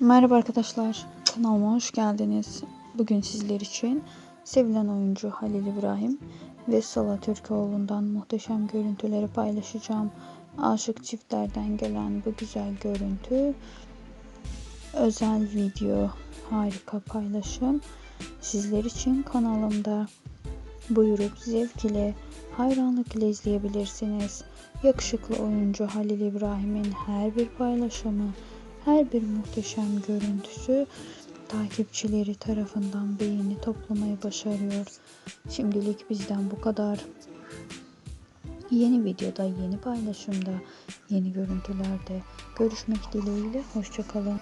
Merhaba arkadaşlar, kanalıma hoş geldiniz. Bugün sizler için sevilen oyuncu Halil İbrahim ve Sıla Türkoğlu'ndan muhteşem görüntüleri paylaşacağım. Aşık çiftlerden gelen bu güzel görüntü, özel video, harika paylaşım sizler için kanalımda. Buyurup zevk ile, hayranlık ile izleyebilirsiniz. Yakışıklı oyuncu Halil İbrahim'in her bir paylaşımı, her bir muhteşem görüntüsü takipçileri tarafından beğeni toplamayı başarıyor. Şimdilik bizden bu kadar. Yeni videoda, yeni paylaşımda, yeni görüntülerde görüşmek dileğiyle. Hoşçakalın.